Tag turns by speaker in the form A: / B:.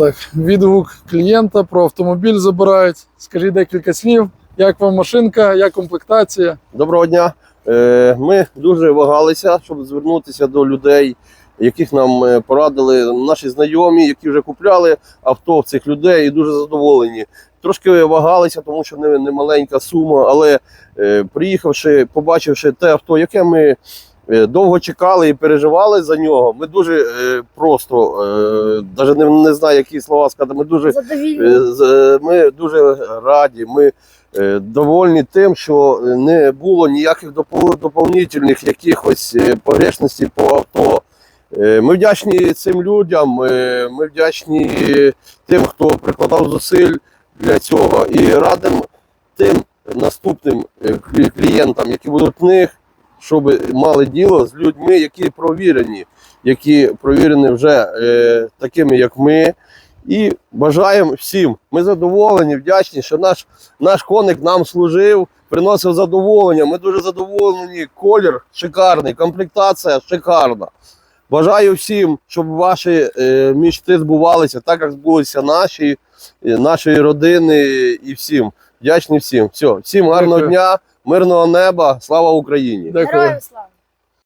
A: Так, відгук клієнта про автомобіль забирають. Скажіть декілька слів. Як вам машинка, як комплектація?
B: Доброго дня. Е, Ми дуже вагалися, щоб звернутися до людей, яких нам е, порадили наші знайомі, які вже купляли авто в цих людей і дуже задоволені. Трошки вагалися, тому що не, маленька сума, але е, приїхавши, побачивши те авто, яке ми довго чекали і переживали за нього, ми дуже е, просто, е, навіть не, не знаю, які слова сказати, ми дуже Е, Ми дуже раді. Ми е, довольні тим, що не було ніяких доповнительних якихось е, погрешностей по авто. Е, Ми вдячні цим людям, е, ми вдячні тим, хто прикладав зусиль для цього, і радимо тим наступним е, клієнтам, які будуть в них, щоб мали діло з людьми, які провірені, які провірені вже е, такими, як ми. І бажаємо всім. Ми задоволені, вдячні, що наш, наш коник нам служив, приносив задоволення. Ми дуже задоволені. Колір шикарний, комплектація шикарна. Бажаю всім, щоб ваші е, мічти збувалися, так як збулися наші, е, нашої родини і всім. Вдячні всім. Все, всім гарного дня, мирного неба, слава Україні!
C: Героям слава!